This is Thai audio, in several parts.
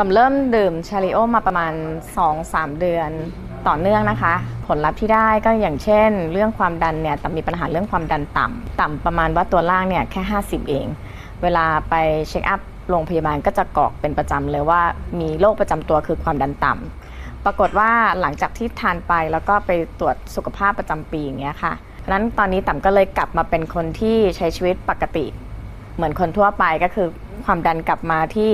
ต่ำเริ่มดื่มชาริโอมาประมาณ 2-3 เดือนต่อเนื่องนะคะ ผลลัพธ์ที่ได้ก็อย่างเช่น เรื่องความดันเนี่ยต่ำมีปัญหาเรื่องความดันต่ำต่ำประมาณว่าตัวล่างเนี่ยแค่ 50 เอง เวลาไปเช็คอัพโรงพยาบาลก็จะกรอกเป็นประจำเลยว่ามีโรคประจำตัวคือความดันต่ำปรากฏว่าหลังจากที่ทานไปแล้วก็ไปตรวจสุขภาพประจำปีอย่างเงี้ยค่ะเพราะนั้นตอนนี้ต่ำก็เลยกลับมาเป็นคนที่ใช้ชีวิตปกติ เหมือนคนทั่วไปก็คือ ความดันกลับมาที่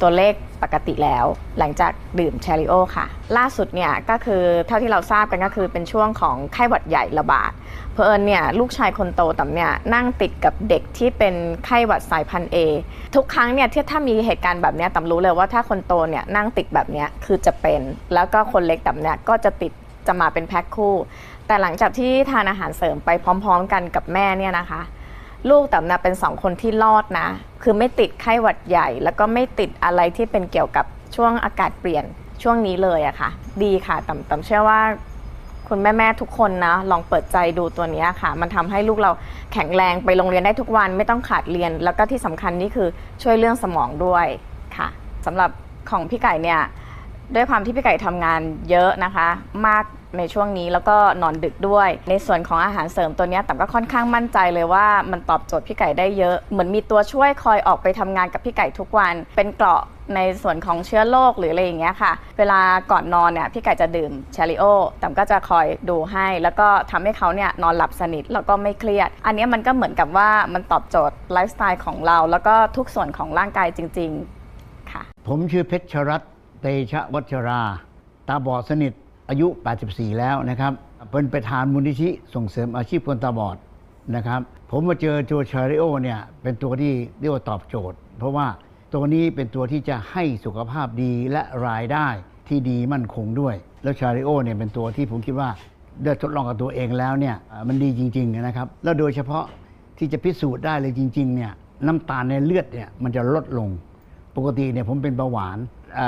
ตัวเลขปกติแล้ว หลังจากดื่มแชริโอค่ะ ล่าสุดเนี่ยก็คือเท่าที่เราทราบกันก็คือเป็นช่วงของไข้หวัดใหญ่ระบาด เพอเอิญเนี่ยลูกชายคนโตต่ำเนี่ยนั่งติดกับเด็กที่เป็นไข้หวัดสายพันธุ์ A ทุกครั้งเนี่ยที่ถ้ามีเหตุการณ์แบบนี้ต่ำรู้เลยว่าถ้าคนโตเนี่ยนั่งติดแบบนี้คือจะเป็น แล้วก็คนเล็กต่ำเนี่ยก็จะติดจะมาเป็นแพ็คคู่ แต่หลังจากที่ทานอาหารเสริมไปพร้อม ๆ กันกับแม่เนี่ยนะคะ ลูกแต่นะเป็นสองคนที่รอดนะ คือไม่ติดไข้หวัดใหญ่ แล้วก็ไม่ติดอะไรที่เป็นเกี่ยวกับช่วงอากาศเปลี่ยนช่วงนี้เลยอะค่ะ ดีค่ะต่ำต่ำเชื่อว่าคุณแม่ๆทุกคนนะ ลองเปิดใจดูตัวนี้ค่ะ มันทำให้ลูกเราแข็งแรงไปโรงเรียนได้ทุกวันไม่ต้องขาดเรียน แล้วก็ที่สำคัญนี่คือช่วยเรื่องสมองด้วยค่ะสำหรับของพี่ไก่เนี่ยด้วยความที่พี่ไก่ทำงานเยอะนะคะ มาก ในช่วงนี้แล้วก็นอนดึกด้วย ในส่วนของอาหารเสริมตัวนี้แต่ก็ค่อนข้างมั่นใจเลยว่ามันตอบโจทย์พี่ไก่ได้เยอะ เหมือนมีตัวช่วยคอยออกไปทำงานกับพี่ไก่ทุกวัน เป็นเกราะในส่วนของเชื้อโรคหรืออะไรอย่างเงี้ยค่ะ เวลาก่อนนอนเนี่ยพี่ไก่จะดื่มแชริโอแต่ก็จะคอยดูให้ แล้วก็ทำให้เขาเนี่ยนอนหลับสนิทแล้วก็ไม่เครียด อันนี้มันก็เหมือนกับว่ามันตอบโจทย์ไลฟ์สไตล์ของเรา แล้วก็ทุกส่วนของร่างกายจริง ๆ ค่ะ ผมชื่อเพชรรัตน์เตชะวัชรา ตาบอดสนิท อายุ 84 แล้วนะครับ เป็นประธานมูลนิธิส่งเสริมอาชีพคนตาบอดนะครับ ผมมาเจอตัวชาริโอเนี่ยเป็นตัวที่เรียกว่าตอบโจทย์ เพราะว่าตัวนี้เป็นตัวที่จะให้สุขภาพดีและรายได้ที่ดีมั่นคงด้วย แล้วชาริโอเนี่ยเป็นตัวที่ผมคิดว่าได้ทดลองกับตัวเองแล้วเนี่ยมันดีจริง ๆนะครับ แล้วโดยเฉพาะที่จะพิสูจน์ได้เลยจริงๆเนี่ยน้ำตาลในเลือดเนี่ยมันจะลดลง ปกติเนี่ยผมเป็นเบาหวาน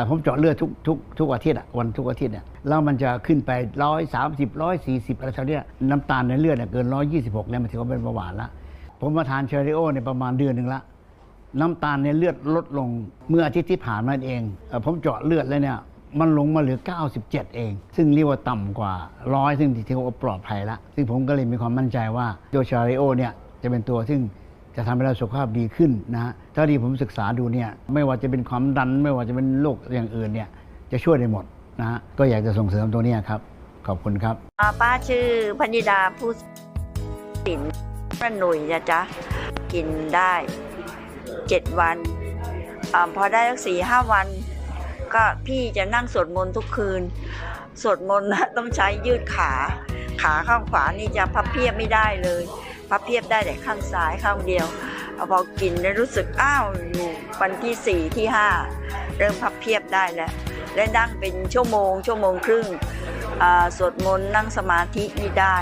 ผมเจาะเลือดทุกทุกทุกอาทิตย์อะวันทุกอาทิตย์เนี่ยแล้วมันจะขึ้นไปร้อยสามสิบร้อยสี่สิบอะไรเท่าเนี้ยน้ำตาลในเลือดเนี่ยเกินร้อยยี่สิบหกเนี่ยมันถือว่าเป็นเบาหวานละผมมาทานเชอริโอเนี่ยประมาณเดือนหนึ่งละน้ำตาลในเลือดลดลงเมื่ออาทิตย์ที่ผ่านมาเองผมเจาะเลือดแล้วเนี่ยมันลงมาเหลือ 97 เอง ซึ่งเรียกว่าต่ำกว่าร้อยซึ่งถือว่าปลอดภัยละซึ่งผมก็เลยมีความมั่นใจว่าโดชาริโอเนี่ยจะเป็นตัวซึ่ง จะทำให้เราสุขภาพดีขึ้นนะฮะเท่าที่ผมศึกษาดูเนี่ยไม่ว่าจะเป็นความดัน ไม่ว่าจะเป็นโรคอย่างอื่นเนี่ยจะช่วยได้หมดนะฮะก็อยากจะส่งเสริมตัวนี้ครับ ขอบคุณครับป้าชื่อพนิดาผู้สินป้าหนุ่ยนะจ๊ะกินได้เจ็ดวันอพอได้สักสี่ห้าวัน ก็พี่จะนั่งสวดมนต์ทุกคืนสวดมนต์นะต้องใช้ยืดขา ขาข้างขวานี่จะพับเพียบไม่ได้เลย พับเพียบได้แต่ข้างซ้ายข้างเดียวอพอกินแล้วรู้สึกอ้าวอยู่วันที่สี่ที่ห้าเริ่มพับเพียบได้แล้วและนั่งเป็นชั่วโมง ชั่วโมงครึ่งสวดมนต์นั่งสมาธินี่ได้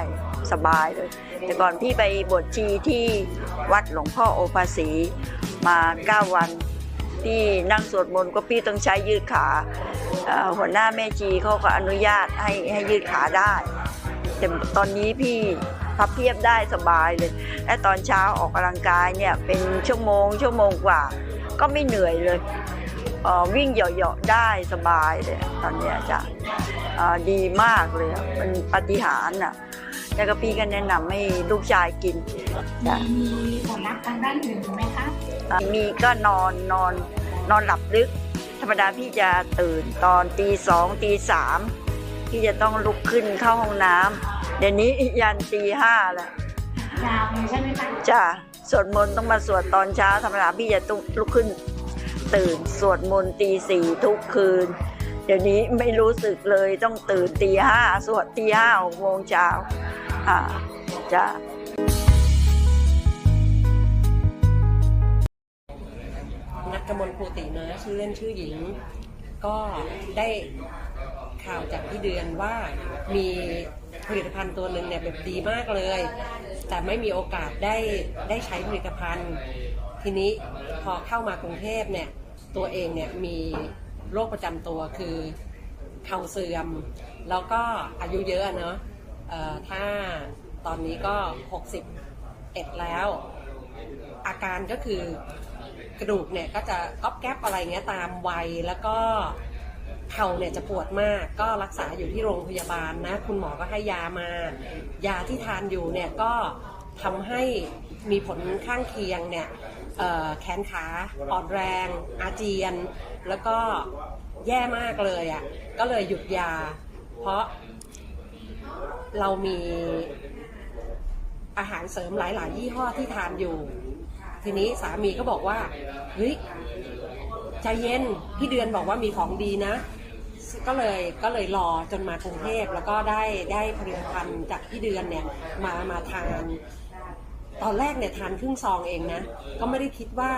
สบายเลย แต่ก่อนพี่ไปบวชชีที่วัดหลวงพ่อโอภาสีมา 9 วันพี่นั่งสวดมนต์ก็พี่ต้องใช้ยืดขาหัวหน้าแม่ชีเขาก็อนุญาตให้ให้ยืดขาได้ แต่ตอนนี้พี่ พับเพียบได้สบายเลย และตอนเช้าออกกำลังกายเนี่ยเป็นชั่วโมงชั่วโมงกว่า ก็ไม่เหนื่อยเลยเอ่อวิ่งเหยาะๆได้สบายเลยตอนเนี้ยจ้ะอ่าดีมากเลยอะมันปาฏิหารย์อะแล้วก็พี่ก็แนะนำให้ลูกชายกินจ้ะมีผลลัพธ์ทางด้านอื่นไหมคะอ่ามีก็นอนนอนนอนหลับลึก ธรรมดาพี่จะตื่นตอนตีสองตีสามพี่จะต้องลุกขึ้นเข้าห้องน้ำ เดี๋ยวนี้ยันตีห้าแหละยาวเลยใช่ไหมคะจ้ะสวดมนต์ต้องมาสวดตอนเช้าธรรมดาพี่จะต้องลุกขึ้น ตื่นสวดมนต์ตีสี่ทุกคืน เดี๋ยวนี้ไม่รู้สึกเลยต้องตื่นตีห้าสวดตีห้าหกโมงเช้าอ่าจ้ะนัทกมลภูตินะชื่อเล่นชื่อหญิง ก็ได้ข่าวจากพี่เดือนว่ามี ผลิตภัณฑ์ตัวหนึ่งเนี่ยแบบดีมากเลย แต่ไม่มีโอกาสได้ได้ใช้ผลิตภัณฑ์ ทีนี้พอเข้ามากรุงเทพเนี่ยตัวเองเนี่ยมีโรคประจำตัวคือเข่าเสื่อม แล้วก็อายุเยอะเนอะถ้าตอนนี้ก็ 61 แล้ว อาการก็คือกระดูกเนี่ยก็จะก๊อบแก๊บอะไรเงี้ยตามวัยแล้วก็ เข่าเนี่ยจะปวดมากก็รักษาอยู่ที่โรงพยาบาลนะ คุณหมอก็ให้ยามายาที่ทานอยู่เนี่ยก็ทำให้มีผลข้างเคียงเนี่ยแขนขาอ่อนแรง อาเจียน แล้วก็แย่มากเลยอะ่ะก็เลยหยุดยา เพราะเรามีอาหารเสริมหลาย ๆ ยี่ห้อที่ทานอยู่ ทีนี้สามีก็บอกว่าเฮ้ยใจเย็น พี่เดือนบอกว่ามีของดีนะ ก็เลยก็เลยรอจนมากรุงเทพแล้วก็ได้ได้ผลิตภัณฑ์จากพี่เดือนเนี่ยมามาทานตอนแรกเนี่ยทานครึ่งซองเองนะ ก็ไม่ได้คิดว่า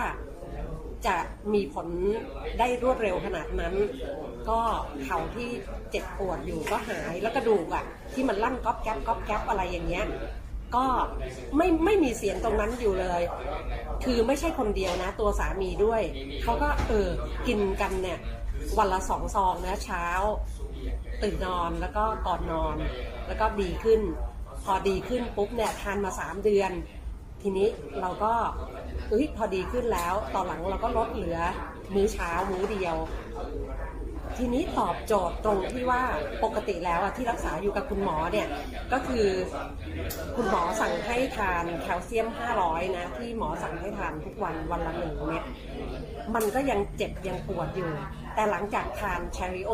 จะมีผลได้รวดเร็วขนาดนั้น ก็เข่าที่เจ็บปวดอยู่ก็หายแล้วกระดูกอะที่มันลั่นก๊อบแก๊บก๊อบแก๊บอะไรอย่างเงี้ยก็ไม่ไม่มีเสียงตรงนั้นอยู่เลย คือไม่ใช่คนเดียวนะ ตัวสามีด้วย เขาก็เออกินกันเนี่ย วันละสองซองนะเช้า ตื่นนอนแล้วก็ก่อนนอน แล้วก็ดีขึ้น พอดีขึ้นปุ๊บเนี่ยทานมาสามเดือน ทีนี้เราก็เอ้ยพอดีขึ้นแล้ว ตอนหลังเราก็ลดเหลือมื้อเช้ามื้อเดียว ทีนี้ตอบโจทย์ตรงที่ว่าปกติแล้วอะที่รักษาอยู่กับคุณหมอเนี่ยก็คือคุณหมอสั่งให้ทานแคลเซียม 500 นะ ที่หมอสั่งให้ทานทุกวันวันละหนึ่งเม็ดมันก็ยังเจ็บยังปวดอยู่ แต่หลังจากทานแชริโอ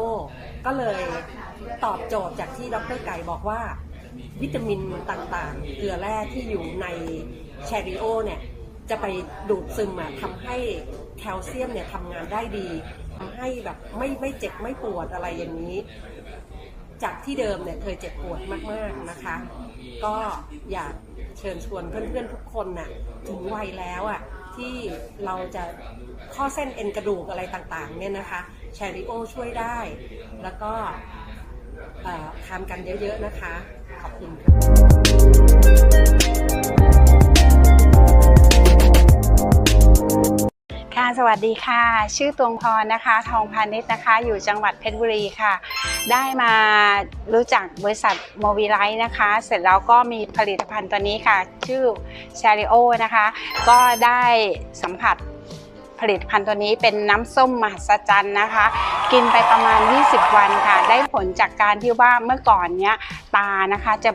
ก็เลยตอบโจทย์จากที่ดรไก่บอกว่า วิตามินต่างๆ เกลือแร่ที่อยู่ในแชริโอเนี่ย จะไปดูดซึมอะทำให้แคลเซียมเนี่ยทำงานได้ดีทำให้แบบไม่ไม่เจ็บไม่ปวดอะไรอย่างนี้ จากที่เดิมเนี่ยเคยเจ็บปวดมากๆนะคะ ก็อยากเชิญชวนเพื่อนๆทุกคนน่ะถึงวัยแล้วอะที่เราจะข้อเส้นเอ็นกระดูกอะไรต่างๆเนี่ยนะคะแชริโอช่วยได้ แล้วก็ทานกันเยอะๆนะคะ ขอบคุณค่ะ ค่ะสวัสดีค่ะ ชื่อตวงพรนะคะ ทองพาณิชย์นะคะ อยู่จังหวัดเพชรบุรีค่ะ ได้มารู้จักบริษัทโมบิไลท์นะคะ เสร็จแล้วก็มีผลิตภัณฑ์ตัวนี้ค่ะ ชื่อชาริโอนะคะ ก็ได้สัมผัสผลิตภัณฑ์ตัวนี้เป็นน้ำส้มมหัศจรรย์นะคะ กินไปประมาณ 20 วันค่ะ ได้ผลจากการที่ว่าเมื่อก่อนเนี้ยตานะคะจะ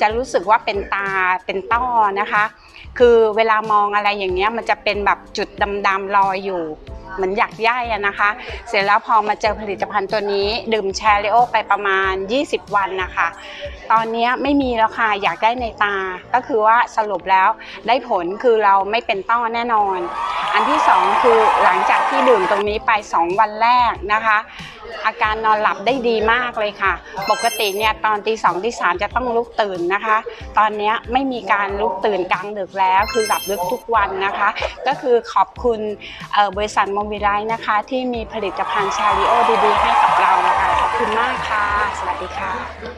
จะรู้สึกว่าเป็นตาเป็นต้อนะคะ คือเวลามองอะไรอย่างเงี้ยมันจะเป็นแบบจุดดำๆลอยอยู่เหมือนหยักย่ายอะนะคะ เสร็จแล้วพอมาเจอผลิตภัณฑ์ตัวนี้ ดื่มแชริโอไปประมาณ 20 วันนะคะ ตอนนี้ไม่มีแล้วค่ะ อยากได้ในตา ก็คือว่าสรุปแล้วได้ผลคือเราไม่เป็นต้อแน่นอน อันที่สองคือหลังจากที่ดื่มตรงนี้ไป 2 วันแรกนะคะ อาการนอนหลับได้ดีมากเลยค่ะ ปกติเนี่ยตอนตีสองตีสามจะต้องลุกตื่นนะคะ ตอนนี้ไม่มีการลุกตื่นกลางดึกแล้ว คือหลับลึกทุกวันนะคะ ก็คือขอบคุณเอ่อบริษัทโมบิไลท์นะคะ ที่มีผลิตภัณฑ์ชาลิโอดีๆให้กับเรานะคะขอบคุณมากค่ะ สวัสดีค่ะ